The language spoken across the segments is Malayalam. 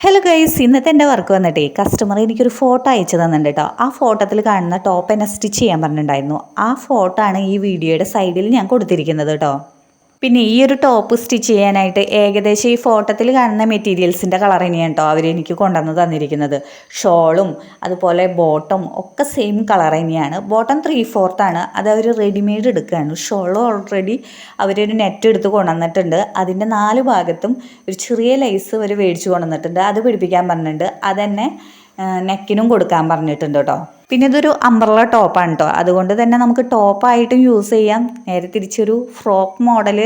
ഹലോ ഗൈസ് ഇന്നത്തെ എന്റെ വർക്ക് വന്നിട്ടേ കസ്റ്റമർ എനിക്കൊരു ഫോട്ടോ അയച്ചു തന്നിട്ടുണ്ട് കേട്ടോ ആ ഫോട്ടോത്തിൽ കാണുന്ന ടോപ്പ് എന്നെ സ്റ്റിച്ച് ചെയ്യാൻ പറഞ്ഞിട്ടുണ്ടായിരുന്നു. ആ ഫോട്ടോ ആണ് ഈ വീഡിയോയുടെ സൈഡിൽ ഞാൻ കൊടുത്തിരിക്കുന്നത് കേട്ടോ പിന്നെ ഈ ഒരു ടോപ്പ് സ്റ്റിച്ച് ചെയ്യാനായിട്ട് ഏകദേശം ഈ ഫോട്ടോത്തിൽ കാണുന്ന മെറ്റീരിയൽസിന്റെ കളർ തന്നെയാണ് കേട്ടോ അവർ എനിക്ക് കൊണ്ടുവന്ന് തന്നിരിക്കുന്നത്. ഷോളും അതുപോലെ ബോട്ടം ഒക്കെ സെയിം കളർ തന്നെയാണ്. ബോട്ടം ത്രീ ഫോർത്താണ് അത് അവർ റെഡിമെയ്ഡ് എടുക്കുകയാണ്. ഷോൾ ഓൾറെഡി അവരൊരു നെറ്റ് എടുത്ത് കൊണ്ടുവന്നിട്ടുണ്ട്. അതിന്റെ നാല് ഭാഗത്തും ഒരു ചെറിയ ലൈസ് അവർ മേടിച്ച് കൊണ്ടുവന്നിട്ടുണ്ട്. അത് പിടിപ്പിക്കാൻ പറഞ്ഞിട്ടുണ്ട്. അതന്നെ നെക്കിനും കൊടുക്കാൻ പറഞ്ഞിട്ടുണ്ട് കേട്ടോ പിന്നെ ഇതൊരു അംബ്രല ടോപ്പാണ് കേട്ടോ അതുകൊണ്ട് തന്നെ നമുക്ക് ടോപ്പായിട്ടും യൂസ് ചെയ്യാം. നേരെ തിരിച്ചൊരു ഫ്രോക്ക് മോഡൽ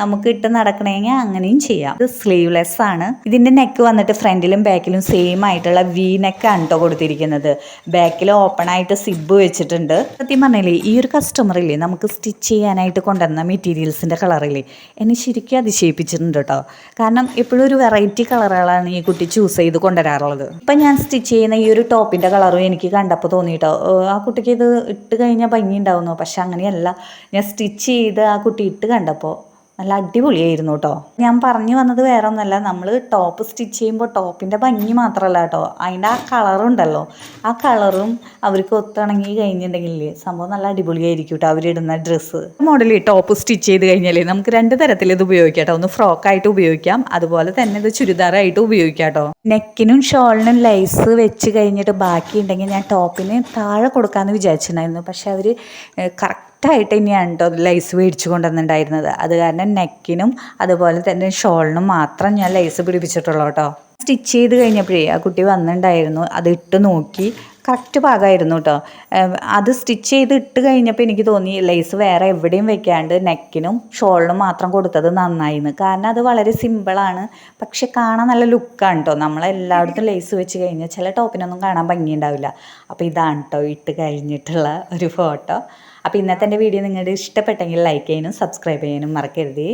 നമുക്ക് ഇട്ട് നടക്കണമെങ്കിൽ അങ്ങനെയും ചെയ്യാം. ഇത് സ്ലീവ്ലെസ് ആണ്. ഇതിന്റെ നെക്ക് വന്നിട്ട് ഫ്രണ്ടിലും ബാക്കിലും സെയിം ആയിട്ടുള്ള വി നെക്കാണ് കേട്ടോ കൊടുത്തിരിക്കുന്നത്. ബാക്കിൽ ഓപ്പൺ ആയിട്ട് സിബ് വെച്ചിട്ടുണ്ട്. സത്യം പറഞ്ഞില്ലേ ഈ ഒരു കസ്റ്റമറില്ലേ നമുക്ക് സ്റ്റിച്ച് ചെയ്യാനായിട്ട് കൊണ്ടുവന്ന മെറ്റീരിയൽസിന്റെ കളറില്ലേ എന്നെ ശരിക്കും അതിശയിപ്പിച്ചിട്ടുണ്ട് കേട്ടോ കാരണം എപ്പോഴും ഒരു വെറൈറ്റി കളറുകളാണ് ഈ കുട്ടി ചൂസ് ചെയ്ത് കൊണ്ടുവരാറുള്ളത്. ഇപ്പം ഞാൻ സ്റ്റിച്ച് ചെയ്യുന്ന ഈ ഒരു ടോപ്പിന്റെ കളറും എനിക്ക് കണ്ടപ്പോൾ തോന്നിയിട്ടോ ആ കുട്ടിക്ക് ഇത് ഇട്ട് കഴിഞ്ഞാൽ ഭംഗി ഉണ്ടാവുന്നു പക്ഷേ അങ്ങനെയല്ല. ഞാൻ സ്റ്റിച്ച് ചെയ്ത് ആ കുട്ടി ഇട്ട് കണ്ടപ്പോൾ നല്ല അടിപൊളിയായിരുന്നു കേട്ടോ ഞാൻ പറഞ്ഞു വന്നത് വേറെ ഒന്നല്ല നമ്മൾ ടോപ്പ് സ്റ്റിച്ച് ചെയ്യുമ്പോൾ ടോപ്പിന്റെ ഭംഗി മാത്രമല്ല കേട്ടോ അതിന്റെ ആ കളറുണ്ടല്ലോ ആ കളറും അവർക്ക് ഒത്തിണങ്ങി കഴിഞ്ഞിട്ടുണ്ടെങ്കിൽ സംഭവം നല്ല അടിപൊളിയായിരിക്കും കേട്ടോ അവരിടുന്ന ഡ്രസ്സ് മോഡൽ ടോപ്പ് സ്റ്റിച്ച് ചെയ്ത് കഴിഞ്ഞാൽ നമുക്ക് രണ്ട് തരത്തിൽ ഇത് ഉപയോഗിക്കാം കേട്ടോ ഒന്ന് ഫ്രോക്കായിട്ട് ഉപയോഗിക്കാം അതുപോലെ തന്നെ ഇത് ചുരിദാറായിട്ട് ഉപയോഗിക്കാം കേട്ടോ നെക്കിനും ഷോളിനും ലൈസ് വെച്ച് കഴിഞ്ഞിട്ട് ബാക്കി ഉണ്ടെങ്കിൽ ഞാൻ ടോപ്പിന് താഴെ കൊടുക്കാമെന്ന് വിചാരിച്ചിട്ടുണ്ടായിരുന്നു. പക്ഷെ അവർ കറക്റ്റ് കറക്റ്റായിട്ട് തന്നെയാണ് കേട്ടോ ലൈസ് മേടിച്ചു കൊണ്ടുവന്നിട്ടുണ്ടായിരുന്നത്. അത് കാരണം നെക്കിനും അതുപോലെ തന്നെ ഷോളിനും മാത്രം ഞാൻ ലൈസ് പിടിപ്പിച്ചിട്ടുള്ളൂ കേട്ടോ. സ്റ്റിച്ച് ചെയ്ത് കഴിഞ്ഞപ്പോഴേ ആ കുട്ടി വന്നിട്ടുണ്ടായിരുന്നു. അത് ഇട്ട് നോക്കി. കറക്റ്റ് പാകമായിരുന്നു കേട്ടോ അത് സ്റ്റിച്ച് ചെയ്ത് ഇട്ട് കഴിഞ്ഞപ്പോൾ എനിക്ക് തോന്നി ലേസ് വേറെ എവിടെയും വെക്കാണ്ട് നെക്കിനും ഷോളിനും മാത്രം കൊടുത്തത് നന്നായിന്ന്. കാരണം അത് വളരെ സിമ്പിളാണ് പക്ഷെ കാണാൻ നല്ല ലുക്കാണ് കേട്ടോ നമ്മളെല്ലായിടത്തും ലേസ് വെച്ച് കഴിഞ്ഞാൽ ചില ടോപ്പിനൊന്നും കാണാൻ ഭംഗിയുണ്ടാവില്ല. അപ്പോൾ ഇതാണ് കേട്ടോ ഇട്ട് കഴിഞ്ഞിട്ടുള്ള ഒരു ഫോട്ടോ അപ്പോൾ ഇന്നത്തെ എന്റെ വീഡിയോ നിങ്ങളുടെ ഇഷ്ടപ്പെട്ടെങ്കിൽ ലൈക്ക് ചെയ്യാനും സബ്സ്ക്രൈബ് ചെയ്യാനും മറക്കരുത്.